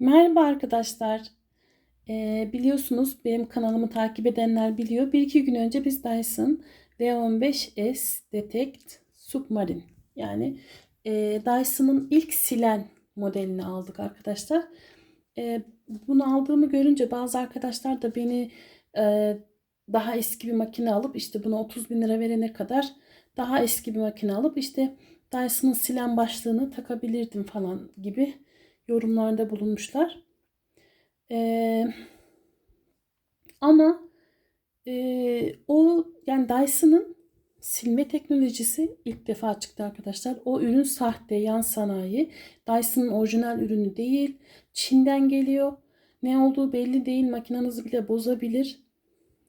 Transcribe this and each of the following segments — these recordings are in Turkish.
Merhaba arkadaşlar. Ee, biliyorsunuz benim kanalımı takip edenler biliyor. Bir iki gün önce biz Dyson V15S Detect Submarine yani e, Dyson'ın ilk silen modelini aldık arkadaşlar. E, bunu aldığımı görünce bazı arkadaşlar da beni e, daha eski bir makine alıp işte buna 30 bin lira verene kadar daha eski bir makine alıp işte Dyson'ın silen başlığını takabilirdim falan gibi yorumlarda bulunmuşlar. Ee, ama e, o yani Dyson'ın silme teknolojisi ilk defa çıktı arkadaşlar. O ürün sahte, yan sanayi. Dyson'ın orijinal ürünü değil. Çin'den geliyor. Ne olduğu belli değil. Makinenizi bile bozabilir.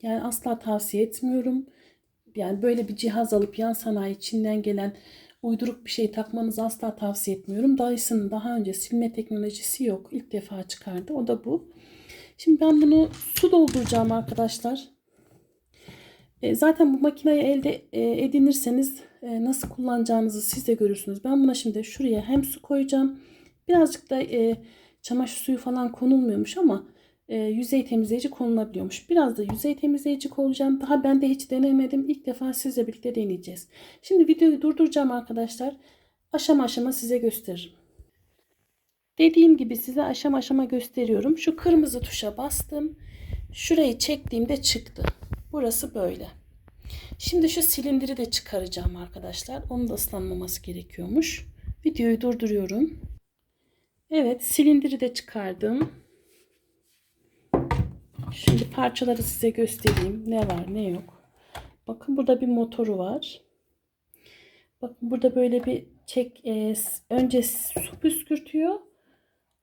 Yani asla tavsiye etmiyorum. Yani böyle bir cihaz alıp yan sanayi Çin'den gelen uyduruk bir şey takmanızı asla tavsiye etmiyorum. Dyson'ın daha önce silme teknolojisi yok. İlk defa çıkardı. O da bu. Şimdi ben bunu su dolduracağım arkadaşlar. E, zaten bu makineyi elde e, edinirseniz e, nasıl kullanacağınızı siz de görürsünüz. Ben buna şimdi şuraya hem su koyacağım. Birazcık da e, çamaşır suyu falan konulmuyormuş ama e, yüzey temizleyici konulabiliyormuş. Biraz da yüzey temizleyici koyacağım. Daha ben de hiç denemedim. İlk defa sizle birlikte deneyeceğiz. Şimdi videoyu durduracağım arkadaşlar. Aşama aşama size gösteririm. Dediğim gibi size aşama aşama gösteriyorum. Şu kırmızı tuşa bastım. Şurayı çektiğimde çıktı. Burası böyle. Şimdi şu silindiri de çıkaracağım arkadaşlar. Onun da ıslanmaması gerekiyormuş. Videoyu durduruyorum. Evet silindiri de çıkardım. Şimdi parçaları size göstereyim. Ne var ne yok. Bakın burada bir motoru var. Bakın burada böyle bir çek e, önce su püskürtüyor.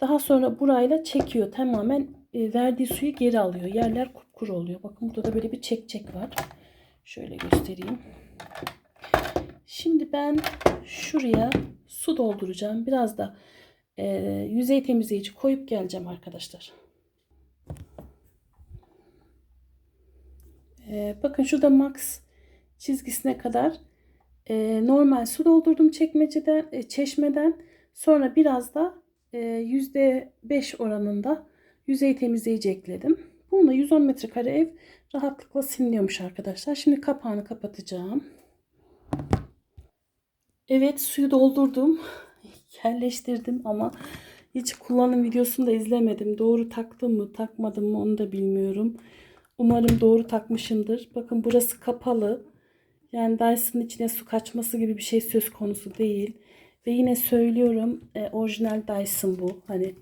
Daha sonra burayla çekiyor. Tamamen e, verdiği suyu geri alıyor. Yerler kupkuru oluyor. Bakın burada da böyle bir çek çek var. Şöyle göstereyim. Şimdi ben şuraya su dolduracağım. Biraz da e, yüzey temizleyici koyup geleceğim arkadaşlar. E, bakın şurada max çizgisine kadar e, normal su doldurdum çekmeceden, e, çeşmeden. Sonra biraz da e, %5 oranında yüzey temizleyici ekledim. Bununla 110 metrekare ev rahatlıkla siliniyormuş arkadaşlar. Şimdi kapağını kapatacağım. Evet suyu doldurdum. Yerleştirdim ama hiç kullanım videosunu da izlemedim. Doğru taktım mı takmadım mı onu da bilmiyorum. Umarım doğru takmışımdır. Bakın burası kapalı. Yani Dyson'ın içine su kaçması gibi bir şey söz konusu değil. Ve yine söylüyorum e, orijinal Dyson bu. Hani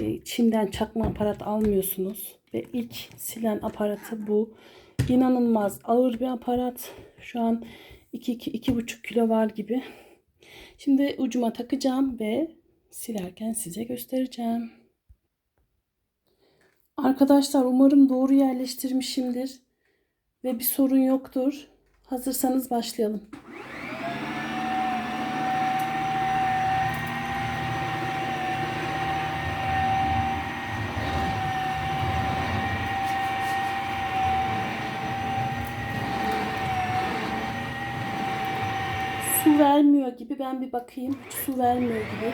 e, Çin'den çakma aparat almıyorsunuz. Ve ilk silen aparatı bu. İnanılmaz ağır bir aparat. Şu an 2-2,5 kilo var gibi. Şimdi ucuma takacağım ve silerken size göstereceğim. Arkadaşlar umarım doğru yerleştirmişimdir. Ve bir sorun yoktur. Hazırsanız başlayalım. Su vermiyor gibi ben bir bakayım. Su vermiyor gibi.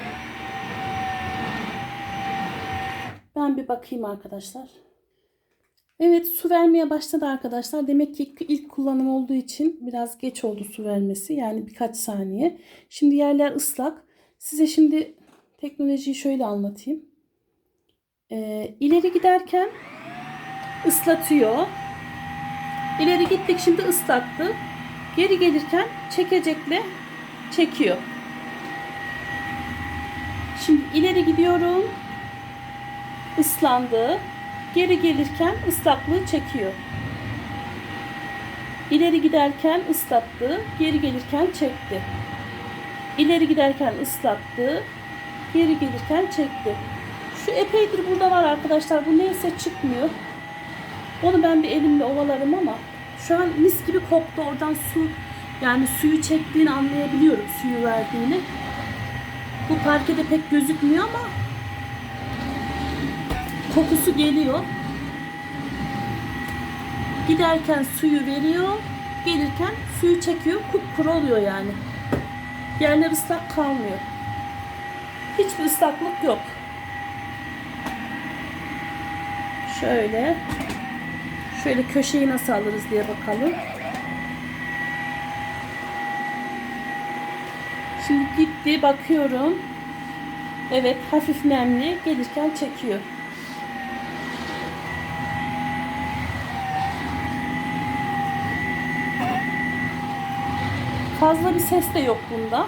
Ben bir bakayım arkadaşlar. Evet su vermeye başladı arkadaşlar. Demek ki ilk kullanım olduğu için biraz geç oldu su vermesi. Yani birkaç saniye. Şimdi yerler ıslak. Size şimdi teknolojiyi şöyle anlatayım. Ee, ileri giderken ıslatıyor. İleri gittik şimdi ıslattı. Geri gelirken çekecekle çekiyor. Şimdi ileri gidiyorum. Islandı. Geri gelirken ıslaklığı çekiyor. İleri giderken ıslattı, geri gelirken çekti. İleri giderken ıslattı, geri gelirken çekti. Şu epeydir burada var arkadaşlar. Bu neyse çıkmıyor. Onu ben bir elimle ovalarım ama şu an mis gibi koktu. Oradan su yani suyu çektiğini anlayabiliyorum. Suyu verdiğini. Bu parkede pek gözükmüyor ama kokusu geliyor. Giderken suyu veriyor, gelirken suyu çekiyor, kupkuru oluyor yani. Yerler ıslak kalmıyor. Hiçbir ıslaklık yok. Şöyle. Şöyle köşeyi nasıl alırız diye bakalım. Şimdi gitti bakıyorum. Evet hafif nemli gelirken çekiyor. Fazla bir ses de yok bunda.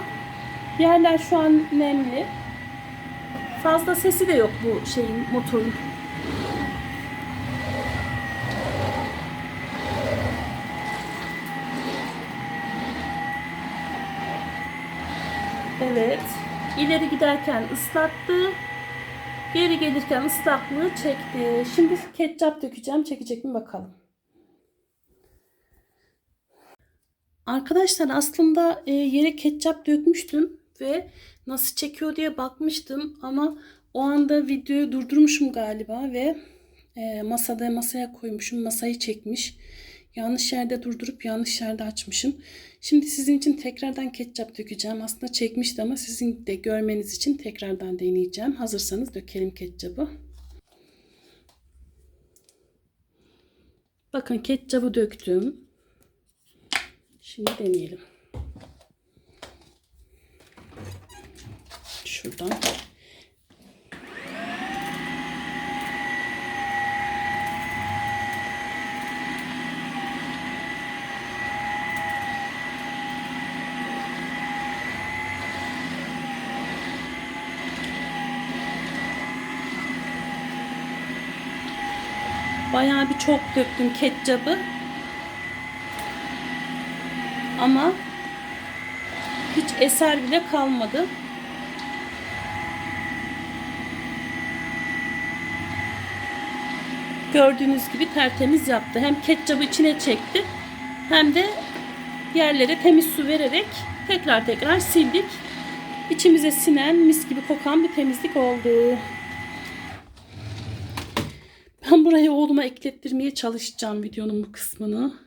Yerler şu an nemli. Fazla sesi de yok bu şeyin motorun. Evet. İleri giderken ıslattı. Geri gelirken ıslaklığı çekti. Şimdi ketçap dökeceğim. Çekecek mi bakalım. Arkadaşlar aslında e, yere ketçap dökmüştüm ve nasıl çekiyor diye bakmıştım ama o anda videoyu durdurmuşum galiba ve e, masada masaya koymuşum masayı çekmiş. Yanlış yerde durdurup yanlış yerde açmışım. Şimdi sizin için tekrardan ketçap dökeceğim. Aslında çekmişti ama sizin de görmeniz için tekrardan deneyeceğim. Hazırsanız dökelim ketçabı. Bakın ketçabı döktüm. Şimdi deneyelim. Şuradan. Bayağı bir çok döktüm ketçabı. Ama hiç eser bile kalmadı. Gördüğünüz gibi tertemiz yaptı. Hem ketçabı içine çekti hem de yerlere temiz su vererek tekrar tekrar sildik. İçimize sinen mis gibi kokan bir temizlik oldu. Ben buraya oğluma eklettirmeye çalışacağım videonun bu kısmını.